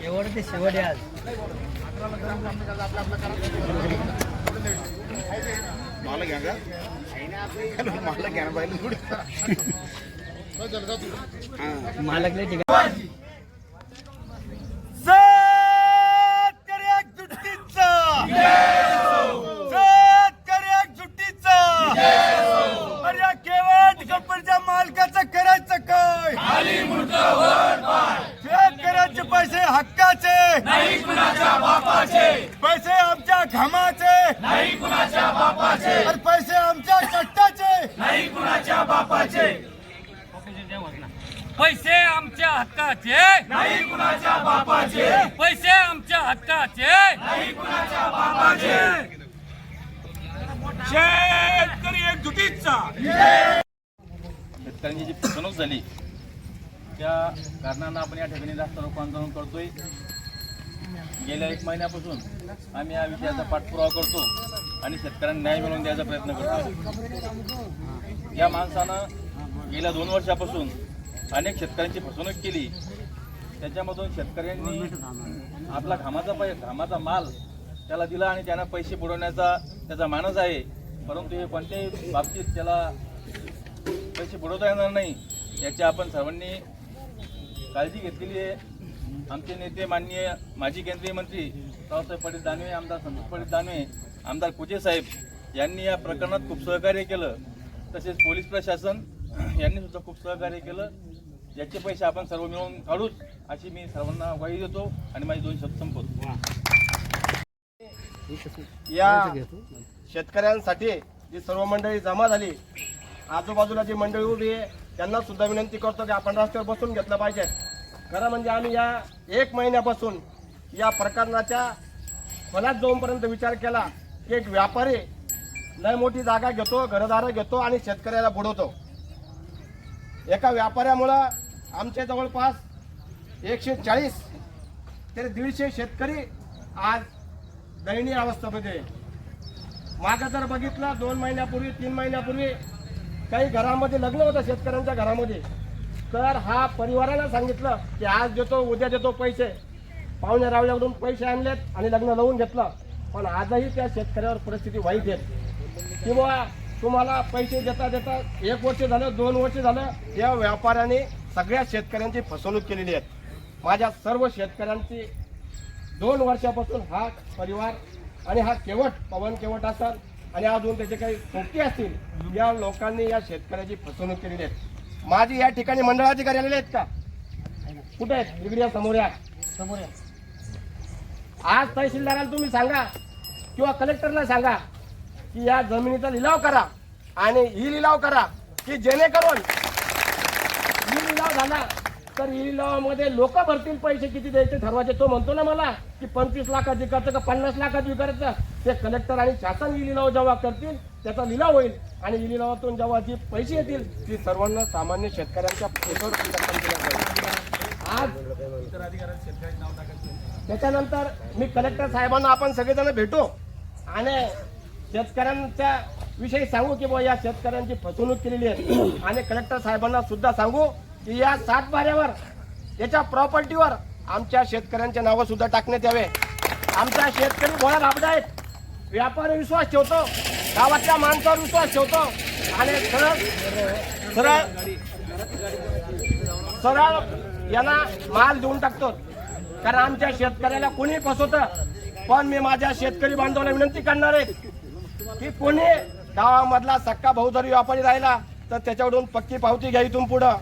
एवढं ते शेवट आज मला घ्या का मला घ्या पाहिजे थोडी मालकले ठिकाण शेतकरी एकजुटीचा शेतकरी एकजुटीचा अरे या केवळ कंपनीच्या मालकाचं करायचं काय शेतकऱ्यांचे पैसे हक्काचे नाही कुणाच्या बापाचे पैसे आमच्या घामाचे नाही कुणाच्या बापाचे पैसे आमच्या कष्टाचे पैसे आमच्या हक्काचे नाही कुणाच्या बापाचे पैसे आमच्या हक्काचे शेतकरी एकजुटीचा शेतकऱ्यांची जी फसवणूक झाली त्या कारणांना आपण या ठिकाणी जास्त रोख आंदोलन करतोय. गेल्या एक महिन्यापासून आम्ही या विषयाचा पाठपुरावा करतो आणि शेतकऱ्यांना न्याय मिळवून द्यायचा प्रयत्न करतो या माणसानं गेल्या दोन वर्षापासून अनेक शेतकऱ्यांची फसवणूक केली. त्याच्यामधून शेतकऱ्यांनी आपला घामाचा पै घामाचा माल त्याला दिला आणि त्यांना पैसे बुडवण्याचा त्याचा मानस आहे. परंतु हे कोणत्याही बाबतीत त्याला पैसे बुडवता येणार नाही याची आपण सर्वांनी काळजी घेतलेली आहे. आमचे नेते माननीय माजी केंद्रीय मंत्री रावसाहेब पाटील दानवे आमदार संतोष पाटील दानवे आमदार कुजे साहेब यांनी या प्रकरणात खूप सहकार्य केलं. तसेच पोलीस प्रशासन यांनी सुद्धा खूप सहकार्य केलं. याचे पैसे आपण सर्व मिळून काढूच अशी मी सर्वांना ग्वाही देतो आणि माझी दोन शब्द संपवतो. या शेतकऱ्यांसाठी जी सर्व मंडळी जमा झाली आजूबाजूला जी मंडळी उभी आहे त्यांना सुद्धा विनंती करतो की आपण रस्त्यावर बसून घेतलं पाहिजे खरं म्हणजे आम्ही या एक महिन्यापासून या प्रकरणाच्या फलात जाऊनपर्यंत विचार केला की एक व्यापारी लय मोठी जागा घेतो घरदारं घेतो आणि शेतकऱ्याला बुडवतो एका व्यापाऱ्यामुळं आमच्या जवळपास एकशे चाळीस ते दीडशे शेतकरी आज दयनीय अवस्थेमध्ये आहे. मागं जर बघितलं दोन महिन्यापूर्वी तीन महिन्यापूर्वी काही घरामध्ये लग्न होतं शेतकऱ्यांच्या घरामध्ये. तर हा परिवाराला सांगितलं की आज देतो उद्या देतो पैसे. पाहुण्या रावल्याकडून पैसे आणलेत आणि लग्न लावून घेतलं. पण आजही त्या शेतकऱ्यावर परिस्थिती वाईट आहे. किंवा तुम्हाला पैसे देता देता एक वर्ष झालं दोन वर्ष झालं या व्यापाऱ्याने सगळ्या शेतकऱ्यांची फसवणूक केलेली आहे. माझ्या सर्व शेतकऱ्यांची दोन वर्षापासून हा परिवार आणि हा केवट पवन केवट असाल आणि अजून त्याचे काही सोबती असतील या लोकांनी या शेतकऱ्याची फसवणूक केलेली आहे. माझी या ठिकाणी मंडळाधिकारी आलेले आहेत का? कुठे आहेत? इकडे या समोर या. समोर या. आज तहसीलदाराला तुम्ही सांगा किंवा कलेक्टरला सांगा की या जमिनीचा लिलाव करा आणि ही लिलाव करा की जेणेकरून ही लिलाव झाला तर ई लोक भरतील पैसे किती द्यायचे ठरवायचे तो म्हणतो ना मला की पंचवीस लाखात विकायचं का पन्नास लाखात विकायचं ते कलेक्टर आणि शासन ई लिलाव जेव्हा करतील त्याचा लिलाव होईल. आणि ई लिलावातून जेव्हा जी पैसे येतील ती सर्वांना सामान्य शेतकऱ्यांच्या आज त्याच्यानंतर मी कलेक्टर साहेबांना आपण सगळेजण भेटू. आणि शेतकऱ्यांच्या विषयी सांगू की बुवा या शेतकऱ्यांची फसवणूक केलेली आहे. आणि कलेक्टर साहेबांना सुद्धा सांगू. की या सातबाऱ्यावर याच्या प्रॉपर्टीवर आमच्या शेतकऱ्यांचे नावं सुद्धा टाकण्यात यावे. आमच्या शेतकरी भोळा राबडा आहेत व्यापारी विश्वास ठेवतो. गावातल्या माणसावर विश्वास ठेवतो. आणि सरळ सरळ सरळ यांना माल देऊन टाकतो. कारण आमच्या शेतकऱ्याला कोणी फसवतं. पण मी माझ्या शेतकरी बांधवाला विनंती करणार आहे की कोणी गावामधला सक्का भाऊ जरी व्यापारी राहिला तर त्याच्याकडून पक्की पावती घ्या इथून पुढं.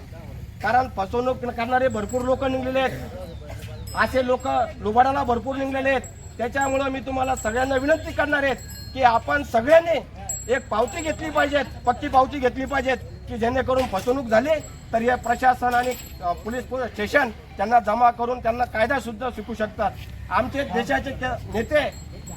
कारण फसवणूक करणारे भरपूर लोक निघलेले आहेत. असे लोक लुबाडाला भरपूर निघलेले आहेत. त्याच्यामुळं मी तुम्हाला सगळ्यांना विनंती करणार आहेत की आपण सगळ्यांनी एक पावती घेतली पाहिजेत पक्की पावती घेतली पाहिजेत की जेणेकरून फसवणूक झाली तर या प्रशासन आणि पोलीस स्टेशन त्यांना जमा करून त्यांना कायदा सुद्धा शिकू शकतात. आमचे देशाचे नेते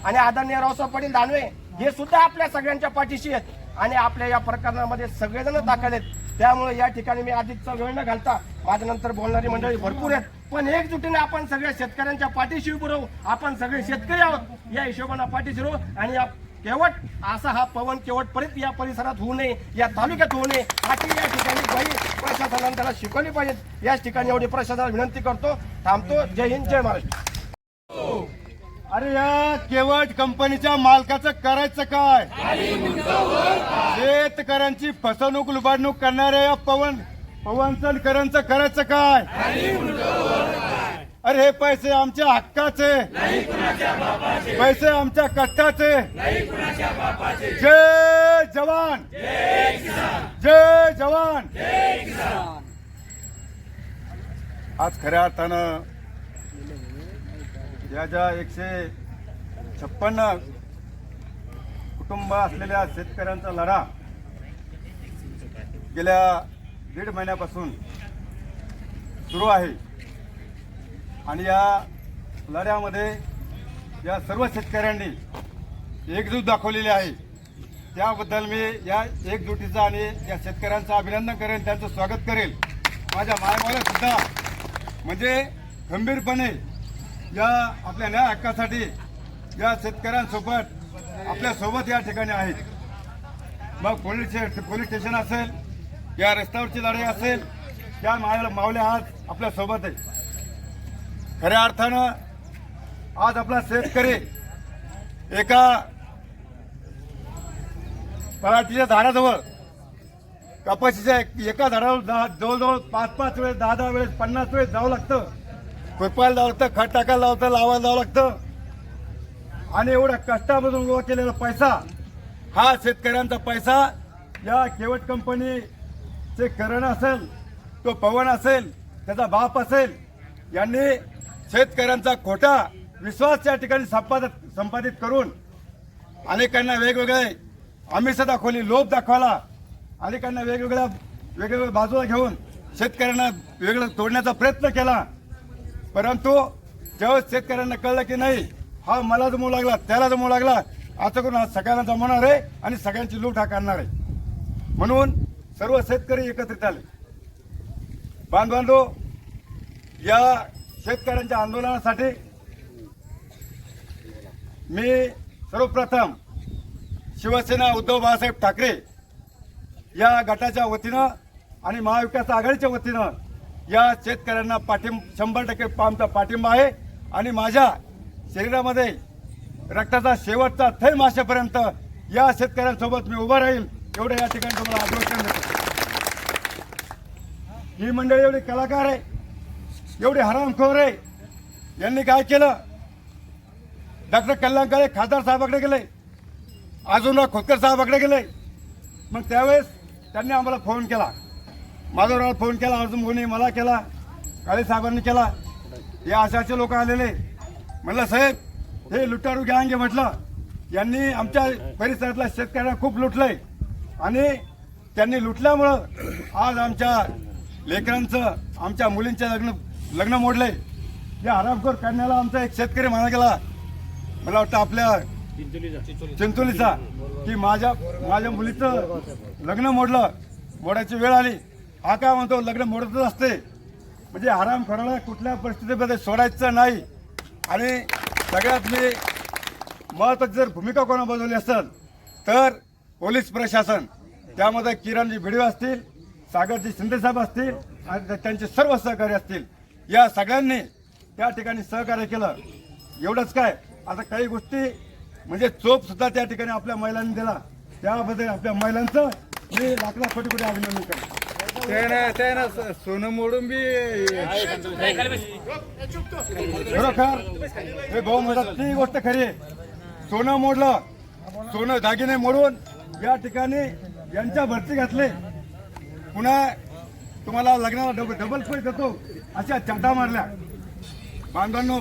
आणि आदरणीय रावसाहेब पाटील दानवे हे सुद्धा आपल्या सगळ्यांच्या पाठीशी आहेत. आणि आपल्या या प्रकरणामध्ये सगळेजण दाखल आहेत. त्यामुळे या ठिकाणी मी अधिकचा वेळ न घालता माझ्यानंतर बोलणारी मंडळी भरपूर आहेत. पण एकजुटीने आपण सगळ्या शेतकऱ्यांच्या पाठीशी उभं राहू. आपण सगळे शेतकरी आहोत. या हिशोबानं पाठीशी राहू. आणि या केवट असा हा पवन केवट परत या परिसरात होऊ नये या तालुक्यात होऊ नये अशी या ठिकाणी बाई प्रशासनाने त्याला शिकवली पाहिजे. याच ठिकाणी एवढी प्रशासनाला विनंती करतो. थांबतो. जय हिंद जय महाराष्ट्र. अरे या केवट कंपनीच्या मालकाचं करायचं काय? शेतकऱ्यांची फसवणूक लुबाडणूक करणाऱ्या या पवन पवन सनकरांचं करायचं काय? अरे हे पैसे आमच्या हक्काचे. पैसे आमच्या कष्टाचे. जय जवान. जय जवान. आज खऱ्या अर्थानं या ज्या एकशे छप्पन्न कुटुंब असलेल्या शेतकऱ्यांचा लढा गेल्या दीड महिन्यापासून सुरू आहे. आणि या लढ्यामध्ये या सर्व शेतकऱ्यांनी एकजूट दाखवलेली आहे. त्याबद्दल मी या एकजुटीचं आणि या शेतकऱ्यांचं अभिनंदन करेन त्यांचं स्वागत करेल. माझ्या मायमाला सुद्धा म्हणजे गंभीरपणे या आपल्या न्याय हक्कासाठी या शेतकऱ्यांसोबत आपल्यासोबत या ठिकाणी आहेत. मग पोलीस पोलीस स्टेशन असेल या रस्त्यावरची लढाई असेल त्या मावल्या मावल्या आज आपल्यासोबत आहे खऱ्या अर्थानं आज आपला शेतकरी एका पराठीच्या झाडाजवळ कपाशीच्या एका झाडावर दहा जवळजवळ पाच पाच वेळेस दहा दहा वेळेस पन्नास वेळेस जावं लागतं. खुरपायला जावं लागतं खत टाकायला लावतं लावायला जावं लागतं. आणि एवढ्या कष्टामधून उभा केलेला पैसा हा शेतकऱ्यांचा पैसा या केवट कंपनीचे करण असेल तो पवन असेल त्याचा बाप असेल यांनी शेतकऱ्यांचा खोटा विश्वास या ठिकाणी संपादित संपादित करून अनेकांना वेगवेगळे आमिष दाखवली लोभ दाखवला. अनेकांना वेगवेगळ्या वेगवेगळ्या बाजूला घेऊन शेतकऱ्यांना वेगळं तोडण्याचा प्रयत्न केला. परंतु जेव्हा शेतकऱ्यांना कळलं की नाही हा मला जमू लागला त्याला जमू लागला आता करून हा सगळ्यांना जमवणार आहे आणि सगळ्यांची लूट हा करणार आहे. म्हणून सर्व शेतकरी एकत्रित आले. बांधवांधो या शेतकऱ्यांच्या आंदोलनासाठी मी सर्वप्रथम शिवसेना उद्धव बाळासाहेब ठाकरे या गटाच्या वतीनं आणि महाविकास आघाडीच्या वतीनं या शेतकऱ्यांना पाठिंब शंभर टक्के आमचा पाठिंबा आहे. आणि माझ्या शरीरामध्ये रक्ताचा शेवटचा थैम असेपर्यंत या शेतकऱ्यांसोबत मी उभा राहील. एवढं या ठिकाणी तुम्हाला आश्वासन देतो. ही मंडळी एवढी कलाकार आहे. एवढे हरामखोर आहे. यांनी काय केलं? डॉक्टर कल्याणकाळे खासदार साहेबाकडे गेले. अजून खोतकर साहेबाकडे गेले. मग त्यावेळेस त्यांनी आम्हाला फोन केला. माधवराव फोन केला अर्जुन मोनी मला केला काळे साहेबांनी केला. हे अशाचे लोक आलेले. म्हणलं साहेब हे लुटारू गँग म्हटलं. यांनी आमच्या परिसरातल्या शेतकऱ्यांना खूप लुटलंय. आणि त्यांनी लुटल्यामुळं आज आमच्या लेकरांचं आमच्या मुलींचं लग्न लग्न मोडलंय. या हरामखोर करण्याला आमचा एक शेतकरी म्हणा गेला. मला वाटतं आपल्या चिंचोलीचा की माझ्या माझ्या मुलीचं लग्न मोडलं. मोडायची वेळ आली. हा काय म्हणतो लग्न मोडतच असते. म्हणजे आराम करायला कुठल्या परिस्थितीमध्ये सोडायचं नाही. आणि सगळ्यात मी महत्वाची जर भूमिका कोणा बजावली असेल तर पोलीस प्रशासन. त्यामध्ये किरणजी भिडवे असतील सागरजी शिंदेसाहेब असतील आणि त्यांचे सर्व सहकारी असतील. या सगळ्यांनी त्या ठिकाणी सहकार्य केलं. एवढंच काय? आता काही गोष्टी म्हणजे चोप सुद्धा त्या ठिकाणी आपल्या महिलांनी दिला. त्याबद्दल आपल्या महिलांचं मी लाख कोटी कोटी अभिनंदन करतो. सोनं मोडून बी खरोखर हे भाऊ म्हणतात ती गोष्ट खरी आहे. सोनं मोडलं सोनं दागिने मोडून या ठिकाणी यांच्या भरती घातले. पुन्हा तुम्हाला लग्नाला डबल डबल सोय देतो अशा चाटा मारल्या. बांधवांनो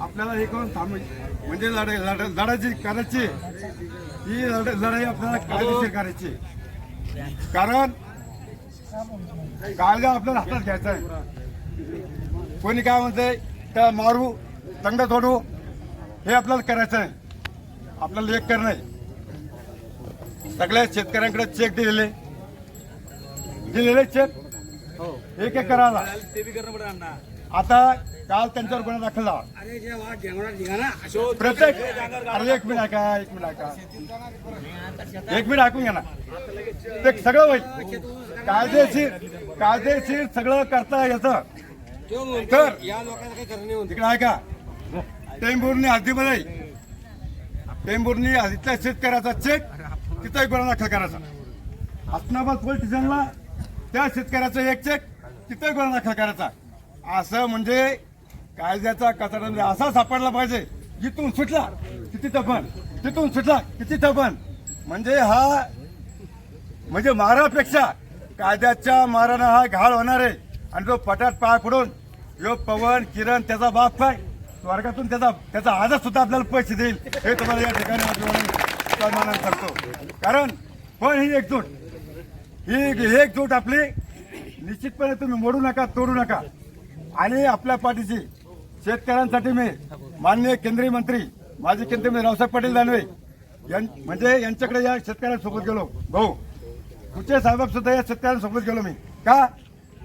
आपल्याला हे करून थांब म्हणजे लढाई लढ- लढायची करायची. ही लढाई आपल्याला कायदेशीर करायची. कारण कायदा आपल्याला हातात घ्यायचा आहे कोणी काय म्हणते त्या मारू तंड तोडू हे आपल्याला करायचं आहे आपल्याला एक करणं सगळ्या शेतकऱ्यांकडे चेक दिलेले. दिलेले चेक एक एक करायला. आता काल त्यांच्यावर गुन्हा दाखल झाला. प्रत्येक अरे एक मिनिट का एक मिनिट का एक मिनिट ऐकून घ्या ना. ते सगळं होईल. कायदेशीर कायदेशीर सगळं करता येतं. तर तिकडे ऐका. टेंभुर्णी हद्दीमध्ये टेंभुर्णी इथल्या शेतकऱ्याचा चेक तिथं गुन्हा दाखल करायचा. हसनाबाद पोलीस स्टेशनला त्या शेतकऱ्याचा एक चेक तिथे गुन्हा दाखल करायचा. असं म्हणजे कायद्याचा कचरा असा सापडला पाहिजे जिथून सुटला की तिथं पण. तिथून सुटला की तिथं पण. म्हणजे हा म्हणजे मारापेक्षा कायद्याच्या मारानं हा घाळ होणार आहे. आणि तो पटात पाय पडून यो पवन किरण त्याचा बाप काय स्वर्गातून त्याचा त्याचा आजच सुद्धा आपल्याला पैसे देईल हे तुम्हाला या ठिकाणी करतो. कारण पण ही एकजूट? ही एकजूट आपली निश्चितपणे तुम्ही मोडू नका तोडू नका. आणि आपल्या पाठीची शेतकऱ्यांसाठी मी माननीय केंद्रीय मंत्री माजी केंद्रीय मंत्री रावसाहेब पाटील दानवे म्हणजे यांच्याकडे या शेतकऱ्यांसोबत गेलो. भाऊ कुठे साहेब सुद्धा या शेतकऱ्यांसोबत गेलो मी. का?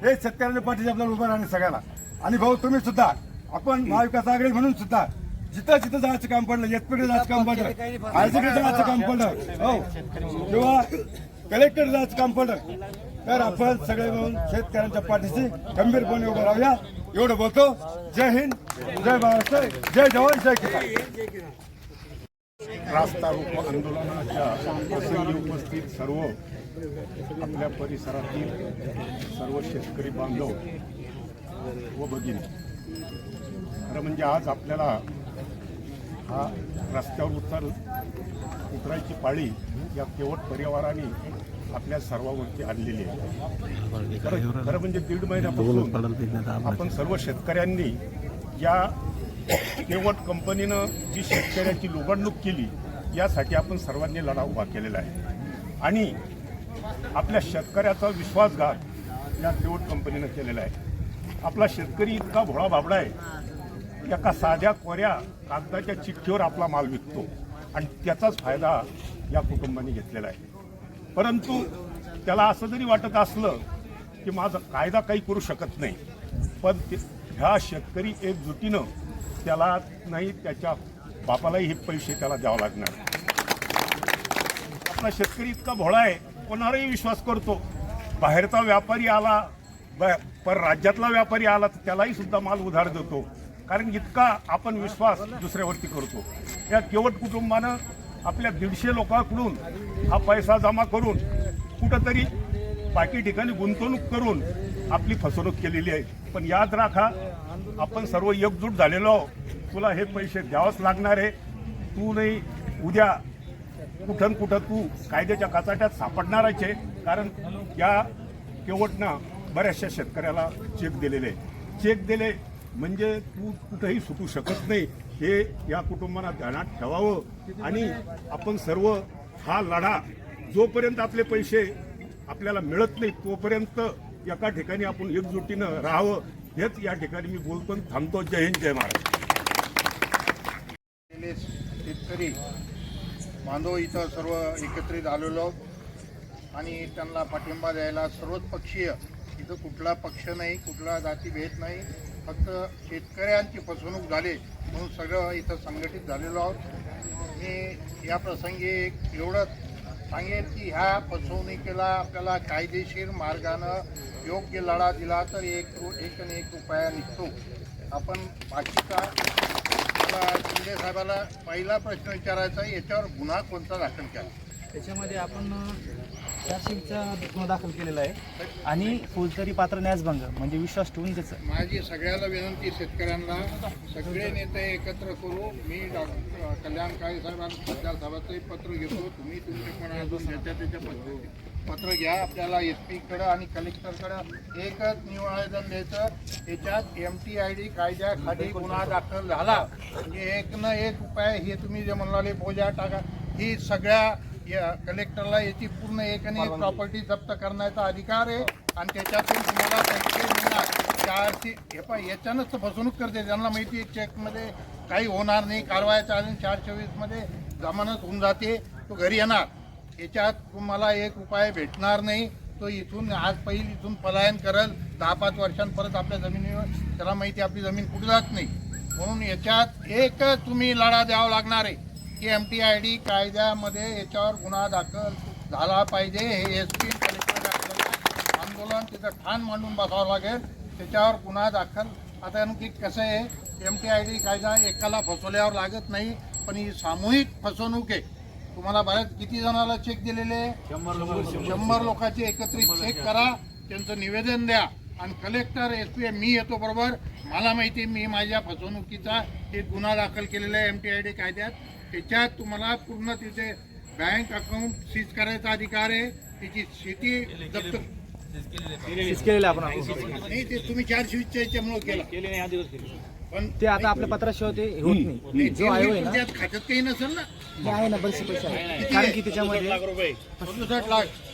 हे शेतकऱ्यांनी पाठीशी आपल्याला उभं राहणे सगळ्याला. आणि भाऊ तुम्ही सुद्धा आपण महाविकास आघाडी म्हणून सुद्धा जिथं जिथं जायचं काम पडलं एसपीडे जायचं काम पडलं आयसीकडे जायचं काम पडलं हो. किंवा कलेक्टर जायचं काम पडलं तर आपण सगळे मिळून शेतकऱ्यांच्या पाठीशी गंभीरपणे उभं राहूया. एवढं बोलतो. जय हिंद जय महाराष्ट्र जय जवान जय किसान. रास्ता रोको आंदोलनाच्या प्रसंगी उपस्थित सर्व आपल्या परिसरातील सर्व शेतकरी बांधव व भगिनी खरं म्हणजे आज आपल्याला हा रस्त्यावर उतर उतरायची पाळी या केवट परिवाराने आपल्या सर्वांवरती आणलेली आहे. खरं खरं म्हणजे दीड महिन्यापासून आपण सर्व शेतकऱ्यांनी या केवट कंपनीनं जी शेतकऱ्याची लुबाडणूक केली यासाठी आपण सर्वांनी लढा उभा केलेला आहे. आणि आपल्या शेतकऱ्याचा विश्वासघात या देवट कंपनीनं केलेला आहे. आपला शेतकरी इतका भोळा बाबडा आहे. एका साध्या कोऱ्या कागदाच्या चिठ्ठीवर आपला माल विकतो. आणि त्याचाच फायदा या कुटुंबाने घेतलेला आहे. परंतु त्याला असं जरी वाटत असलं की माझा कायदा काही करू शकत नाही पण ते- ह्या शेतकरी एकजुटीनं त्याला नाही त्याच्या बापालाही हे पैसे त्याला द्यावं लागणार. आपला शेतकरी इतका भोळा आहे कोणावरही विश्वास करतो. बाहेरचा व्यापारी आला ब- पर राज्यातला व्यापारी आला तर त्यालाही सुद्धा माल उधार देतो. कारण इतका आपण विश्वास दुसऱ्यावरती करतो. या केवट कुटुंबानं आपल्या दीडशे लोकांकडून हा पैसा जमा करून कुठंतरी बाकी ठिकाणी गुंतवणूक करून आपली फसवणूक केलेली आहे. पण याद राखा आपण सर्व एकजूट झालेलो आहोत. तुला हे पैसे द्यावंच लागणार आहे. तू नाही उद्या कुठं न कुठं तू कायद्याच्या काचाट्यात सापडणारच आहे कारण या केवटनं बऱ्याचशा शेतकऱ्याला चेक दिलेले आहे. चेक दिले म्हणजे तू कुठंही सुटू शकत नाही. हे या कुटुंबाला ध्यानात ठेवावं. आणि आपण सर्व हा लढा जोपर्यंत आपले पैसे आपल्याला मिळत नाही तोपर्यंत एका ठिकाणी आपण एकजुटीनं राहावं. हेच या ठिकाणी मी बोलतो आणि थांबतो. जय हिंद जय महाराज शेतकरी बांधव इथं सर्व एकत्रित आलेलो आणि त्यांना पाठिंबा द्यायला सर्वच पक्षीय इथं कुठला पक्ष नाही कुठला जातीभेद नाही. फक्त शेतकऱ्यांची फसवणूक झाली म्हणून सगळं इथं संघटित झालेलो आहोत. मी या प्रसंगी एक एवढंच सांगेन की ह्या फसवणुकीला आपल्याला कायदेशीर मार्गानं योग्य लढा दिला तर एक एक एक उपाय निघतो. आपण बाकीचा शिंदे साहेबाला पहिला प्रश्न विचारायचा याच्यावर गुन्हा कोणता दाखल केला? त्याच्यामध्ये आपण चारशेचा गुन्हा दाखल केलेला आहे. आणि फौजदारी पात्र न्यासभंग म्हणजे विश्वास ठेवून त्याचं. माझी सगळ्याला विनंती शेतकऱ्यांना सगळे नेते एकत्र करू मी डॉक्टर कल्याण काळे साहेबांना सध्या साहेबाचंही पत्र घेतो तुम्ही तुमचे पण अजून ज्याच्या त्याच्या पत्र पत्र घ्या आपल्याला एस पीकडं आणि कलेक्टरकडं. एकच निवेदन द्यायचं. याच्यात एम टी आय डी कायद्याखाली गुन्हा दाखल झाला. म्हणजे एक न एक उपाय हे तुम्ही जे म्हणाले बोजा टाका. ही सगळ्या या कलेक्टरला याची पूर्ण एक आणि एक प्रॉपर्टी जप्त करण्याचा अधिकार आहे. आणि त्याच्यातून तुम्हाला पैसे मिळणार. चारशे हे पण याच्यानंच तर फसवणूक करते. त्यांना माहिती आहे चेकमध्ये काही होणार नाही. कारवाया अजून चार चोवीसमध्ये जमानत होऊन जाते. तो घरी येणार. याच्यात तुम्हाला एक उपाय भेटणार नाही. तो इथून आज पहिली इथून पलायन करल. दहा पाच वर्षां परत आपल्या जमिनीवर त्याला माहिती आपली जमीन कुठे जात नाही. म्हणून याच्यात एकच तुम्ही लढा द्यावा लागणार आहे. की एम टी आय डी कायद्यामध्ये याच्यावर गुन्हा दाखल झाला पाहिजे. हे एस पी कलेक्टर आंदोलन तिथं ठाण मांडून बसावं लागेल. त्याच्यावर गुन्हा दाखल. आता आणखी कसं आहे? एम टी आय डी कायदा एकाला फसवल्यावर लागत नाही. पण ही सामूहिक फसवणूक आहे. तुम्हाला बऱ्याच किती जणाला चेक दिलेले? शंभर लोकांचे एकत्रित चेक करा. त्यांचं निवेदन द्या. आणि कलेक्टर एस पी मी येतो बरोबर. मला माहिती आहे, मी माझ्या फसवणुकीचा एक गुन्हा दाखल केलेला आहे एम टी आय डी कायद्यात. त्याच्यात तुम्हाला पूर्ण तिथे बँक अकाउंट सीज करायचा अधिकार आहे. त्याची शेती जप्त सीज केलेलं. आहे आपण नाही ते तुम्ही चारशे वीसच्या याच्यामुळे केलं. पण ते आता आपल्या पत्राशिवाय ते होत नाही. जो आयोग आहे ना तुमच्या खात्यात काही नसेल ना? ते आहे ना बरेचसे पैसे आहे कारण की त्याच्यामध्ये लाख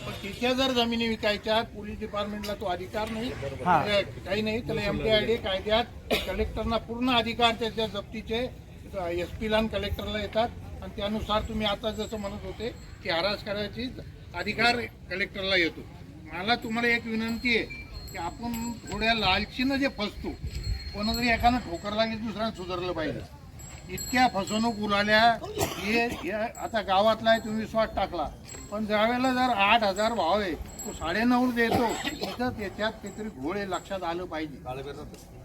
पण तिथे जर जमिनी विकायच्या पोलीस डिपार्टमेंटला तो अधिकार नाही. हा. म्हणजे काही नाही त्याला एम टी आय डी कायद्यात कलेक्टरना पूर्ण अधिकार त्याच्या जप्तीचे एस पीला आणि कलेक्टरला येतात. आणि त्यानुसार तुम्ही आता जसं म्हणत होते की हरास करायची अधिकार कलेक्टरला येतो. मला तुम्हाला एक विनंती आहे की आपण थोड्या लालचीनं जे फसतो कोणातरी एकानं ठोकर लागली दुसऱ्यानं सुधारलं पाहिजे. इतक्या फसवणूक उराल्या हे आता गावातला आहे तुम्ही विश्वास टाकला. पण ज्यावेळेला जर आठ हजार भाव आहे तो साडेनऊ देतो तिथं त्याच्यात काहीतरी घोळे लक्षात आलं पाहिजे.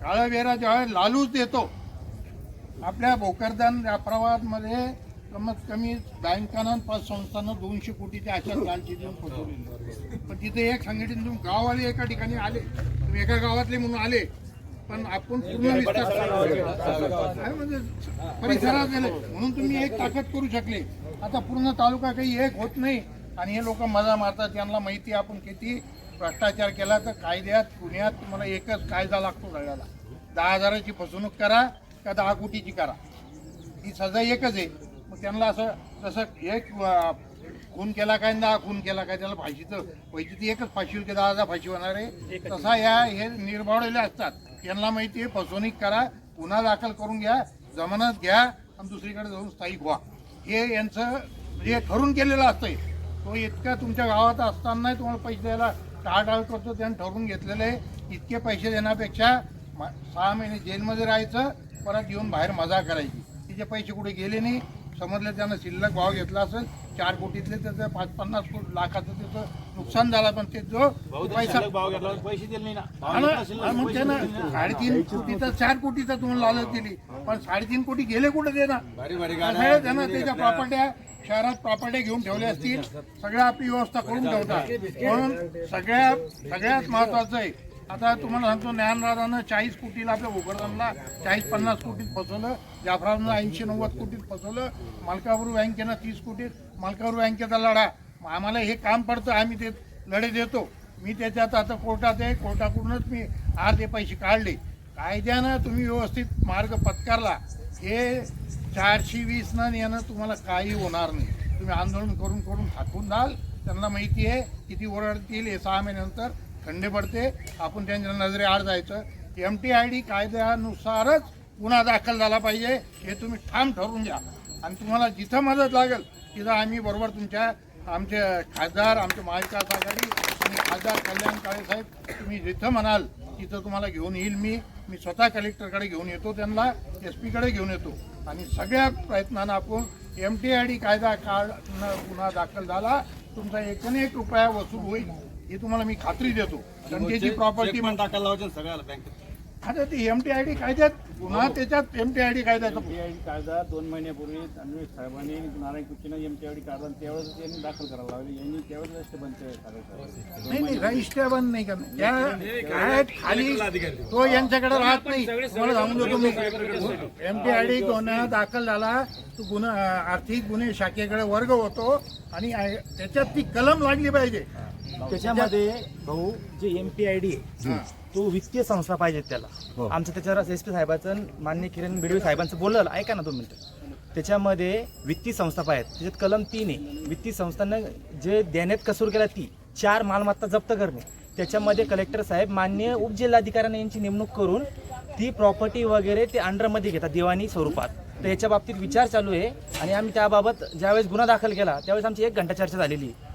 काळा बेरा ज्यावेळेस लालूच देतो. आपल्या भोकरदान व्यापारामध्ये कमीत कमी बँकांना पाच संस्थांना दोनशे कोटीच्या अशा लालची देऊन फसवली पण तिथे एक संघटन तुम्ही गाववाले एका ठिकाणी आले तुम्ही एका गावातले म्हणून आले. पण आपण पूर्ण विस्तार म्हणजे परिसरात गेले. म्हणून तुम्ही एक ताकद करू शकले. आता पूर्ण तालुका काही एक होत नाही. आणि हे लोक मजा मारतात. त्यांना माहिती आहे आपण किती भ्रष्टाचार केला तर कायद्यात गुन्ह्यात तुम्हाला एकच कायदा लागतो सगळ्याला. दहा हजाराची फसवणूक करा का दहा कोटीची करा. ही सजा एकच आहे. मग त्यांना असं जसं एक खून केला काय दहा खून केला काय त्याला फाशीचं ती एकच फाशी की दहा हजार फाशी होणार आहे. तसा या हे निर्भावलेले असतात. यांना माहिती आहे फसवणूक करा गुन्हा दाखल करून घ्या जमानत घ्या आणि दुसरीकडे जाऊन स्थायिक व्हा. हे यांचं म्हणजे ठरून केलेलं असतंय तो इतका तुमच्या गावात असताना तुम्हाला पैसे द्यायला टाळटाळ करतो त्यानं ठरवून घेतलेलं आहे. इतके पैसे देण्यापेक्षा सहा महिने जेलमध्ये राहायचं परत येऊन बाहेर मजा करायची. तिचे पैसे कुठे गेले नाही समजलं त्यानं शिल्लक भाव घेतला असेल चार कोटीतले त्याचं पाच पन्नास कोटी लाखाचं त्याचं नुकसान झालं पण ते जो पैसा पैसे दिले नाही ना. साडेतीन कोटीचा चार कोटीचा तुम्हाला लालच दिली. पण साडेतीन कोटी गेले कुठे ते ना त्यानं त्याच्या प्रॉपर्ट्या शहरात प्रॉपर्ट्या घेऊन ठेवल्या असतील सगळ्या आपली व्यवस्था करून ठेवतात. म्हणून सगळ्या सगळ्यात महत्वाचं आहे आता तुम्हाला सांगतो ज्ञानराजानं चाळीस कोटीला आपल्या भोकरदनला चाळीस पन्नास कोटीत फसवलं जाफरानं ऐंशी नव्वद कोटीत फसवलं मालकापूर बँकेनं तीस कोटीत मालकापूर बँकेचा लढा. मग आम्हाला हे काम पडतं आम्ही ते लढे देतो. मी त्याच्यात आता कोर्टात आहे कोर्टाकडूनच मी अर्धे पैसे काढले. कायद्यानं तुम्ही व्यवस्थित मार्ग पत्कारला. हे चारशे वीसनं नेणं तुम्हाला काही होणार नाही. तुम्ही आंदोलन करून करून थाकून जाल त्यांना माहिती आहे किती ओरडतील हे सहा महिन्यानंतर खंडे पडते. आपण त्यांच्या नजरे आड जायचं. एम टी आय डी कायद्यानुसारच गुन्हा दाखल झाला पाहिजे. हे तुम्ही ठाम ठरवून घ्या. आणि तुम्हाला जिथं मदत लागेल तिथं आम्ही बरोबर तुमच्या आमचे खासदार आमचे महाविकास आघाडी आणि खासदार कल्याण काळे साहेब तुम्ही जिथं म्हणाल तिथं तुम्हाला घेऊन येईल मी. मी स्वतः कलेक्टरकडे घेऊन येतो त्यांना एस पीकडे घेऊन येतो. आणि सगळ्या प्रयत्नानं आपण एम टी आय डी कायदा काढणं गुन्हा दाखल झाला. तुमचा एकूण एक रुपया वसूल होईल ही तुम्हाला मी खात्री देतो. त्याची प्रॉपर्टी टाकायला लावायचे सगळ्याला बँकेत आता ते एम टी आय डी कायद्यात गुन्हा त्याच्यात एम टी आय डी कायद्याचा कायदा दोन महिन्यापूर्वी अन्वेष साहेबांनी नारायण कुच्चीनं एम टी काढला त्यावेळेस त्यांनी दाखल करायला लावली. यांनी त्यावेळेस करायचं नाही नाही रजिस्टर बंद नाही करणार. त्या काय खाली तो यांच्याकडे राहत नाही. तुम्हाला सांगून देतो मी. एम टी आय डी गुन्हा दाखल झाला. तो गुन्हा आर्थिक गुन्हे शाखेकडे वर्ग होतो आणि त्याच्यात ती कलम लागली पाहिजे. त्याच्यामध्ये भाऊ जे एम पी आय डी आहे तो वित्तीय संस्था पाहिजे त्याला. आमचं त्याच्यावर एस पी साहेबाचं मान्य किरण बिडवे साहेबांचं बोललं. ऐका ना दोन मिनिटं. त्याच्यामध्ये वित्तीय संस्था पाहिजेत त्याच्यात कलम तीन आहे. वित्तीय संस्थांना जे देण्यात कसूर केला ती चार मालमत्ता जप्त करणे. त्याच्यामध्ये कलेक्टर साहेब मान्य उपजिल्हाधिकाऱ्यांना यांची नेमणूक करून ती प्रॉपर्टी वगैरे ते अंडरमध्ये घेतात दिवाणी स्वरूपात. तर याच्या बाबतीत विचार चालू आहे. आणि आम्ही त्याबाबत ज्यावेळेस गुन्हा दाखल केला त्यावेळेस आमची एक घंटा चर्चा झालेली आहे.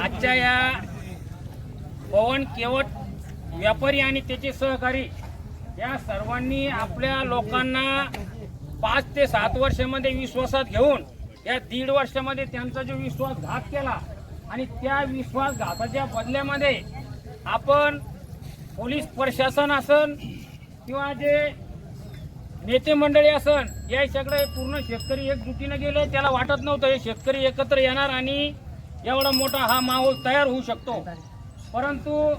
आजच्या या पवन केवट व्यापारी आणि त्याचे सहकारी या सर्वांनी आपल्या लोकांना पाच ते सात वर्षामध्ये विश्वासात घेऊन या दीड वर्षामध्ये त्यांचा जो विश्वासघात केला आणि त्या विश्वासघाताच्या बदल्यामध्ये आपण पोलीस प्रशासन असन किंवा जे नेते मंडळी असन या सगळं पूर्ण शेतकरी एकजुटीनं गेले त्याला वाटत नव्हतं हे शेतकरी एकत्र येणार आणि एवढा मोठा हा माहोल तयार होऊ शकतो. परंतु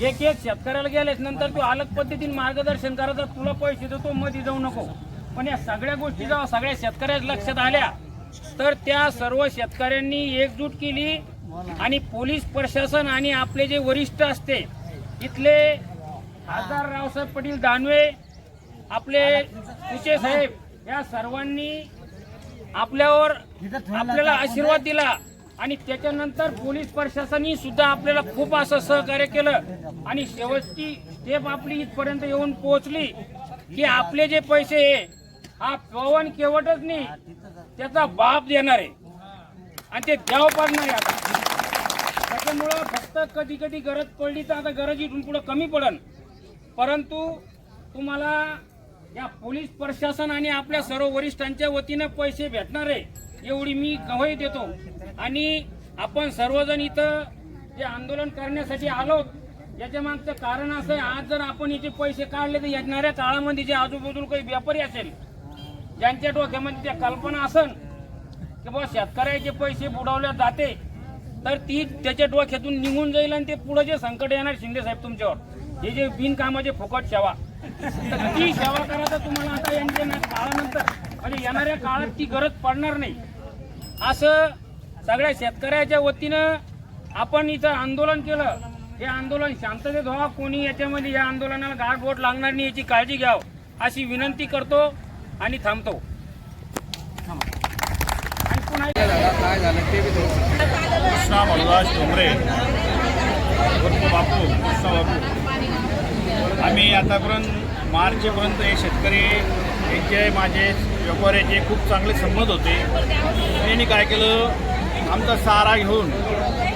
एक एक शेतकऱ्याला गेलेस नंतर तू अलग पद्धतीने मार्गदर्शन करायचं तुला पैसे देतो मध्ये जाऊ नको. पण या सगळ्या गोष्टी जेव्हा सगळ्या शेतकऱ्याच्या लक्षात आल्या तर त्या सर्व शेतकऱ्यांनी एकजूट केली आणि पोलीस प्रशासन आणि आपले जे वरिष्ठ असते इथले खासदार रावसाहेब पाटील दानवे आपले कुचे साहेब या सर्वांनी आपल्यावर आपल्याला आशीर्वाद दिला आणि त्याच्यानंतर पोलीस प्रशासनाने सुद्धा आपल्याला खूप असं सहकार्य केलं. आणि शेवटची स्टेप आपली इथपर्यंत येऊन पोहोचली की आपले जे पैसे आहे हा पवन केवटच नाही त्याचा बाप देणार आहे. आणि ते द्याव पडणार आहे आता. त्याच्यामुळं फक्त कधी कधी गरज पडली तर आता गरज इथून पुढे कमी पडन. परंतु तुम्हाला या पोलीस प्रशासन आणि आपल्या सर्व वरिष्ठांच्या वतीनं पैसे भेटणार आहे एवढी मी गवाही देतो. आणि आपण सर्वजण इथं जे आंदोलन करण्यासाठी आलो याच्या मागचं कारण असं आहे आज जर आपण याचे पैसे काढले तर येणाऱ्या काळामध्ये जे आजूबाजूला काही व्यापारी असेल ज्यांच्या डोक्यामध्ये त्या कल्पना असन की बाबा शेतकऱ्याचे पैसे बुडवले जाते तर ती त्याच्या डोक्यातून निघून जाईल आणि ते पुढे जे संकट येणार शिंदे साहेब तुमच्यावर. हे जे बिनकामाचे फुकट सेवा ती सेवा करायचं तुम्हाला आता यांच्या काळानंतर म्हणजे येणाऱ्या काळात ती गरज पडणार नाही. असं सगळ्या शेतकऱ्याच्या वतीनं आपण इथं आंदोलन केलं. हे आंदोलन शांततेत व्हावं. कोणी याच्यामध्ये या आंदोलनाला गाठबोट लागणार नाही याची काळजी घ्यावं अशी विनंती करतो आणि थांबतो. आणि पुन्हा कृष्णा डोंगरे बापू कृष्णा बापू. आम्ही आतापर्यंत मार्चपर्यंत हे शेतकरी यांचे माझे व्यापाऱ्याचे खूप चांगले संबंध होते. त्यांनी काय केलं? आमचा सारा घेऊन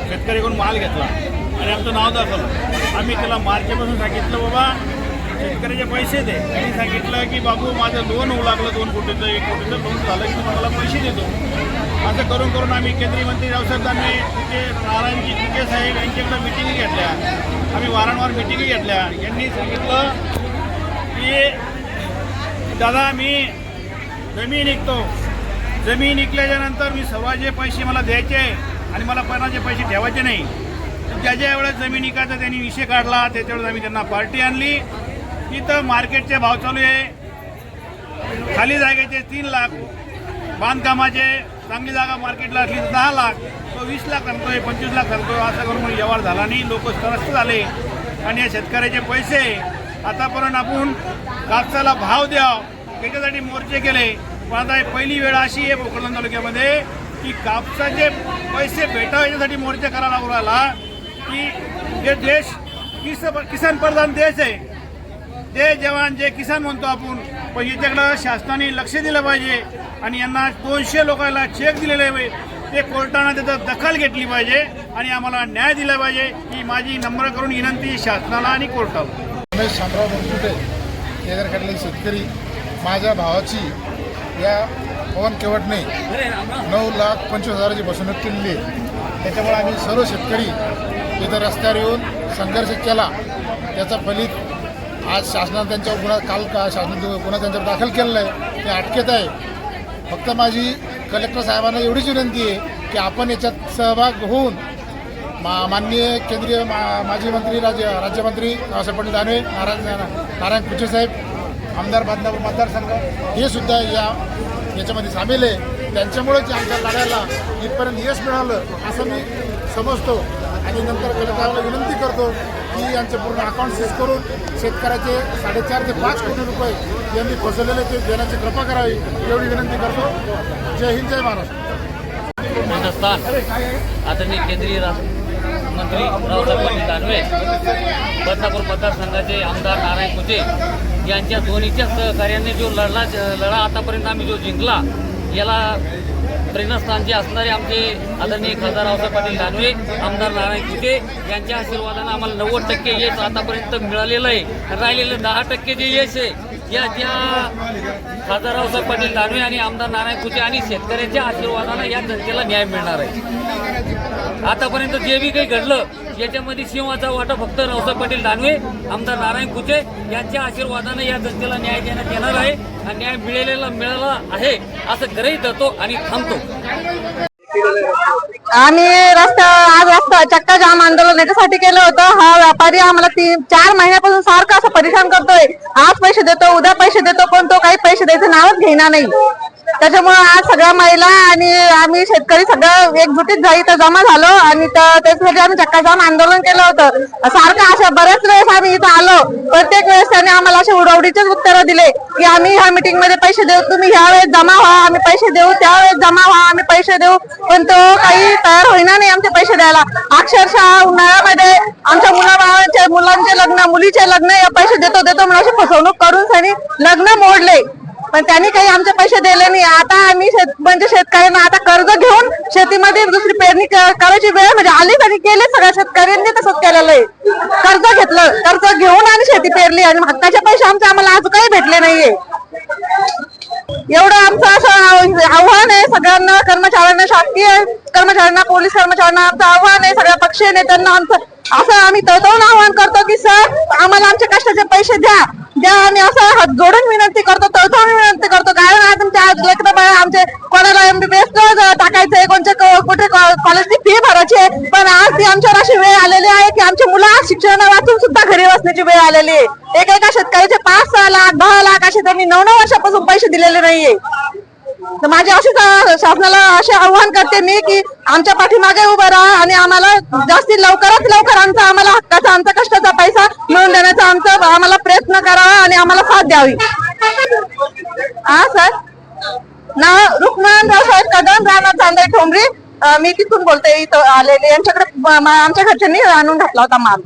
शेतकरीकडून माल घेतला आणि आमचं नाव दाखवलं. आम्ही त्याला मार्चपासून सांगितलं बाबा शेतकऱ्याचे पैसे दे. त्यांनी सांगितलं की बाबू माझं लोन होऊ लागलं दोन कोटीचं एक कोटीचं लोन झालं की तुम्हाला पैसे देतो. असं करून करून आम्ही केंद्रीय मंत्री रावसाहेब दानवे तुझे नारायणजी तुझे साहेब यांच्याकडे मिटिंगी घेतल्या. आम्ही वारंवार मिटिंगी घेतल्या. यांनी सांगितलं की दादा मी जमीन निघतो जमीन निघल्याच्यानंतर मी सर्व पैसे मला द्यायचे आणि मला पन्नाचे पैसे ठेवायचे नाही. ज्या ज्या वेळेस जमीन निघायचा त्यांनी विषय काढला त्याच्यावेळेस आम्ही त्यांना पार्टी आणली. तिथं मार्केटचे भाव चालू आहे. खाली जागेचे तीन लाख बांधकामाचे चांगली जागा मार्केटला असली तर दहा लाख तो वीस लाख सांगतोय पंचवीस लाख सांगतोय असा करून व्यवहार झाला नाही. लोक त्रस्त झाले. आणि या शेतकऱ्याचे पैसे आतापर्यंत आपण कापसाला भाव द्या त्याच्यासाठी मोर्चे केले. पण आता पहिली वेळ अशी आहे भोकरदन तालुक्यामध्ये की कापसाचे पैसे भेटावं याच्यासाठी मोर्चे करायला लागू राहिला की जे देश किस किसान प्रधान देश आहे. जे जवान जे किसान म्हणतो आपण. पण याच्याकडं शासनाने लक्ष दिलं पाहिजे. आणि यांना दोनशे लोकांना चेक दिलेले आहे. ते कोर्टानं त्याचं दखल घेतली पाहिजे आणि आम्हाला न्याय दिला पाहिजे. ही माझी नम्र करून विनंती शासनाला आणि कोर्टाला. रमेश शामराव मनकुटे केदारकडले शेतकरी. माझ्या भावाची या पवन केवटने नऊ लाख पंचवीस हजाराची फसवणूक केलेली आहे. त्याच्यामुळे आम्ही सर्व शेतकरी इथं रस्त्यावर येऊन संघर्ष केला. त्याचा फलित आज शासनानं त्यांच्यावर गुन्हा काल का शासनाचा गुन्हा त्यांच्यावर दाखल केलेला आहे ते अटकेत आहे. फक्त माझी कलेक्टर साहेबांना एवढीच विनंती आहे की आपण याच्यात सहभाग होऊन मा माननीय केंद्रीय मा माजी मंत्री राज्य राज्यमंत्री रावसाहेब पाटील दानवे नारायण नारायण कुचे साहेब आमदार बांधव मतदारसंघ हे सुद्धा या याच्यामध्ये सामील आहे. त्यांच्यामुळेच आमच्या लढ्याला इथपर्यंत यश मिळालं असं मी समजतो. आणि नंतर कलेक्टरला विनंती करतो की यांचे पूर्ण अकाउंट सीज करून शेतकऱ्याचे साडेचार ते पाच कोटी रुपये यांनी फसवलेले ते देण्याची कृपा करावी एवढी विनंती करतो. जय हिंद जय महाराष्ट्र. हिंदुस्थान आदरणीय केंद्रीय मंत्री रावसाहेब पाटील दानवे बदनापूर मतदारसंघाचे आमदार नारायण कुचे यांच्या दोन्हीच्या सहकार्याने जो लढला लढा आतापर्यंत आम्ही जो जिंकला याला प्रेरणास्थान जे असणारे आमचे आदरणीय खासदार रावसाहेब पाटील दानवे आमदार नारायण कुचे यांच्या आशीर्वादानं आम्हाला नव्वद टक्के यश आतापर्यंत मिळालेलं आहे. राहिलेलं दहा टक्के जे यश आहे या ज्या खासदार रावसाहेब पाटील दानवे आणि आमदार नारायण कुचे आणि शेतकऱ्यांच्या आशीर्वादानं या जनतेला न्याय मिळणार आहे. आतापर्यंत जे बी काही घडलं याच्यामध्ये सिंहाचा वाटा फक्त रावसाहेब पाटील दानवे आमदार नारायण कुचे यांच्या आशीर्वादानं या जनतेला न्याय देण्यात येणार आहे आणि न्याय मिळालेला मिळाला आहे असं ग्रही धरतो आणि थांबतो. आम्ही रस्ता आज रस्ता चक्का जाम आंदोलन याच्यासाठी केलं होतं. हा व्यापारी आम्हाला तीन चार महिन्यापासून सारखं असं परेशान करतोय. आज पैसे देतो उद्या पैसे देतो पण तो काही पैसे द्यायचं नावच घेणार नाही. त्याच्यामुळे आज सगळ्या महिला आणि आम्ही शेतकरी सगळं एकजुटीत जाई तर जमा झालो आणि त्याच्यासाठी आम्ही चक्काजाम आंदोलन केलं होतं. सारखं अशा बऱ्याच वेळेस आम्ही इथं आलो. प्रत्येक वेळेस त्याने आम्हाला असे उडवडीचेच उत्तरं दिले की आम्ही ह्या मिटिंगमध्ये पैसे देऊ. तुम्ही ह्या वेळेस जमा व्हा आम्ही पैसे देऊ. त्यावेळेस जमा व्हा आम्ही पैसे देऊ. पण तो काही तयार होईना नाही आमचे पैसे द्यायला. अक्षरशः उन्हाळ्यामध्ये आमच्या मुलाबाळांचे मुलांचे लग्न मुलीचे लग्न या पैसे देतो देतो म्हणून अशी फसवणूक करून त्यांनी लग्न मोडले. पण त्यांनी काही आमचे पैसे दिले नाही. आता आम्ही म्हणजे शेतकऱ्यांना आता कर्ज घेऊन शेतीमध्ये दुसरी पेरणी करायची वेळ म्हणजे आलीच आणि केले सगळ्या शेतकऱ्यांनी तसंच केलेलं आहे. कर्ज घेतलं कर्ज घेऊन आणि शेती पेरली आणि हक्काचे पैसे आमचे आम्हाला आज काही भेटले नाहीये. एवढं आमचं असं आव्हान आहे सगळ्यांना कर्मचाऱ्यांना शासकीय कर्मचाऱ्यांना पोलीस कर्मचाऱ्यांना आमचं आव्हान आहे सगळ्या पक्षीय नेत्यांना आमचं असं आम्ही तळतळून आव्हान करतो की सर आम्हाला आमच्या कष्टाचे पैसे द्या. द्या आम्ही असं हात जोडून विनंती करतो तळतळून विनंती करतो कारण आज तुमच्या आज लेकरं बाळ आमचे कोणाला एमबीबीएस टाकायचंय कोणत्या कुठे कॉलेजची फी भरायची आहे पण आज ती आमच्यावर अशी वेळ आलेली आहे की आमची मुलं आज शिक्षण वाचून सुद्धा घरी बसण्याची वेळ आलेली आहे. एकेका शेतकऱ्याचे पाच सहा लाख दहा लाख असे त्यांनी नऊ नऊ वर्षापासून पैसे दिलेले नाहीये. तर माझी अशी शासनाला असे आव्हान करते मी की आमच्या पाठीमागे उभं राहा आणि आम्हाला जास्तीत लवकरात लवकर आमचा आम्हाला हक्काचा आमचा कष्टाचा पैसा मिळून देण्याचा आमचा आम्हाला प्रयत्न करावा आणि आम्हाला साथ द्यावी. हा सर? ना रुक्मान रावसाहेब कदम राणा चांदे ठोंबरी मी तिथून बोलते इथं आलेले यांच्याकडे आमच्या घरच्यांनी आणून घातला होता माल.